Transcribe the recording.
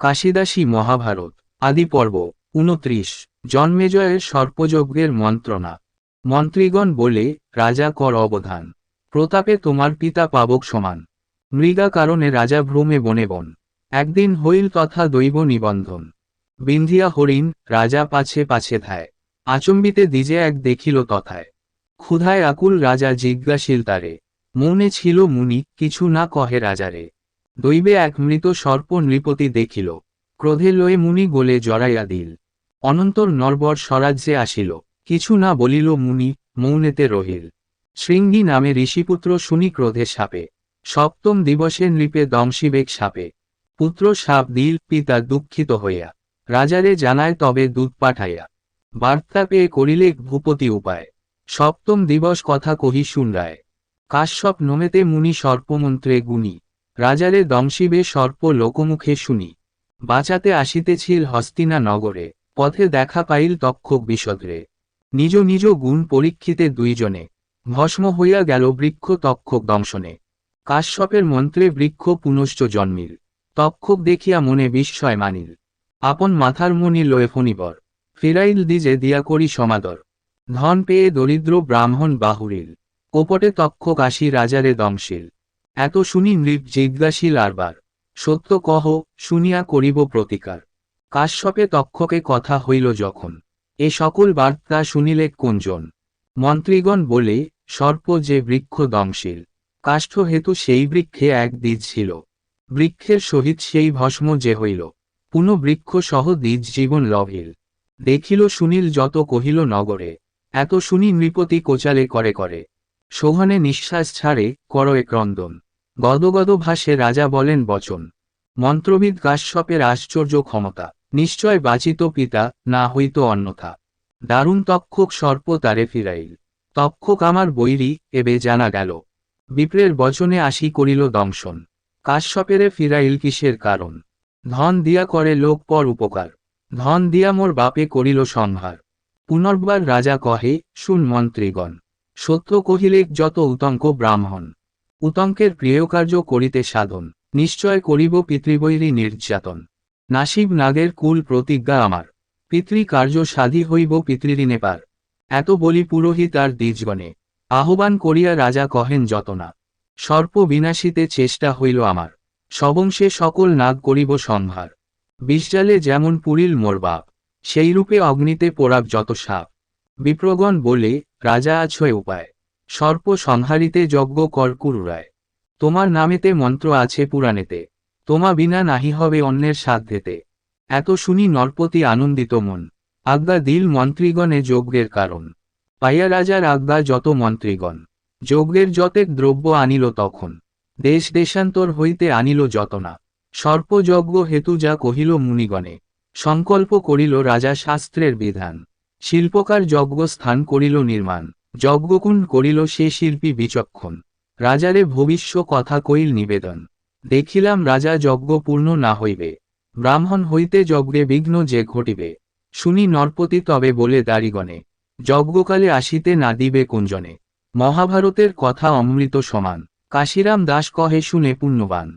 কাশিদাসী মহাভারত, আদি পর্ব উনত্রিশ জন্মেজয়ের সর্পযজ্ঞের মন্ত্রণা। মন্ত্রীগণ বলে, রাজা কর অবধান। প্রতাপে তোমার পিতা পাবক সমান। মৃগা কারণে রাজা ভ্রমে বনে বন। একদিন হইল তথা দৈব নিবন্ধন। বিন্ধিয়া হরিণ, রাজা পাছে পাছে থায় আচম্বিতে দিজে এক দেখিল তথায়। ক্ষুধায় আকুল রাজা জিজ্ঞাসিল তারে, মনে ছিল মুনি, কিছু না কহে রাজারে? দৈবে এক মৃত সর্প নৃপতি দেখিল। ক্রোধে লয়ে মুনি গোলে জড়াইয়া দিল। অনন্তর নরবর স্বরাজ্যে আসিল। কিছু না বলিল মুনি, মৌনেতে রহিল। শৃঙ্গী নামে ঋষিপুত্র শুনি ক্রোধে সাপে। সপ্তম দিবসে নৃপে দংশিবেগ সাপে। পুত্র সাপ দিল, পিতা দুঃখিত হইয়া। রাজারে জানায় তবে দুধ পাঠাইয়া। বার্তা পেয়ে করিলে ভূপতি উপায়। সপ্তম দিবস কথা কহি শুন রায় কাশ্যপ নমেতে মুনি সর্পমন্ত্রে গুণী। রাজারে দংশিবে সর্প লোকমুখে শুনি। বাঁচাতে আসিতেছিল হস্তিনা নগরে, পথে দেখা পাইল তক্ষক বিশদরে। নিজ নিজ গুণ পরীক্ষিতে দুইজনে, ভস্ম হইয়া গেল বৃক্ষ তক্ষক দংশনে। কাশ্যপের মন্ত্রে বৃক্ষ পুনশ্চ জন্মিল। তক্ষক দেখিয়া মনে বিস্ময় মানিল। আপন মাথার মনি লয়ে ফণিবর, ফিরাইল দিজে দিয়া করি সমাদর। ধন পেয়ে দরিদ্র ব্রাহ্মণ বাহুরিল কোপটে তক্ষক আসি রাজারে দংশিল এত শুনি নৃপ জিজ্ঞাসিল আরবার সত্য কহ, শুনিয়া করিব প্রতিকার। কাশ্যপে তক্ষকে কথা হইল যখন, এ সকল বার্তা শুনিলে কোনজন মন্ত্রীগণ বলে, সর্প যে বৃক্ষ দংশীল কাষ্ঠ হেতু সেই বৃক্ষে এক দ্বীজ ছিল। বৃক্ষের সহিত সেই ভস্ম যে হইল, পুনঃ বৃক্ষ সহ দ্বীজ জীবন লভিল দেখিল শুনিল যত কহিল নগরে, এত শুনি নৃপতি কোচালে করে করে। সোহনে নিঃশ্বাস ছাড়ে করয়ে ক্রন্দন গদগদ ভাসে রাজা বলেন, বচন। মন্ত্রবিদ কাশ্যপের আশ্চর্য ক্ষমতা। নিশ্চয় বাচিত পিতা, না হইত অন্যথা। দারুণ তক্ষক সর্প তারে ফিরাইল। তক্ষক আমার বৈরী, এবে জানা গেল। বিপ্রের বচনে আসি করিল দংশন। কাশ্যপেরে ফিরাইল কিসের কারণ? ধন দিয়া করে লোক পর উপকার। ধন দিয়া মোর বাপে করিল সংহার। পুনর্বার রাজা কহে, শুন মন্ত্রীগণ। সত্য কহিলেক যত উতঙ্ক ব্রাহ্মণ। উতঙ্কের প্রিয়কার্য করিতে সাধন, নিশ্চয় করিব পিতৃবৈরী নির্যাতন। নাসিব নাগের কুল প্রতিজ্ঞা আমার, পিতৃকার্য সাধী হইব পিতৃঋণে পার এত বলি পুরোহিত আর দ্বিজগণে, আহ্বান করিয়া রাজা কহেন যতনা। সর্প বিনাশিতে চেষ্টা হইল আমার, সবংশে সকল নাগ করিব সংহার। বিষজালে যেমন পুরিল মোর বাপ, সেইরূপে অগ্নিতে পোড়াক যত সাপ। বিপ্রগণ বলে, রাজা আছয় উপায়। সর্প সংহারিতে যজ্ঞ কর কুরুরায়। তোমার নামেতে মন্ত্র আছে পুরাণেতে। তোমা বিনা নাহি হবে অন্যের সাধ্যেতে। এত শুনি নরপতি আনন্দিত মন। আজ্ঞা দিল মন্ত্রীগণে যজ্ঞের কারণ। পাইয়া রাজার আজ্ঞা যত মন্ত্রীগণ। যজ্ঞের যতেক দ্রব্য আনিল তখন। দেশ দেশান্তর হইতে আনিল যতনা। সর্পযজ্ঞ হেতু যা কহিল মুনিগণে। সংকল্প করিল রাজা শাস্ত্রের বিধান। শিল্পকার যজ্ঞ স্থান করিল নির্মাণ। যজ্ঞকুণ্ড করিল সে শিল্পী বিচক্ষণ। রাজারে ভবিষ্য কথা কইল নিবেদন। দেখিলাম রাজা যজ্ঞ পূর্ণ না হইবে। ব্রাহ্মণ হইতে যজ্ঞে বিঘ্ন যে ঘটিবে। শুনি নরপতি তবে বলে দারিগণে, যজ্ঞকালে আসিতে না দিবে কুঞ্জনে। মহাভারতের কথা অমৃত সমান। কাশিরাম দাস কহে শুনে পুণ্যবান।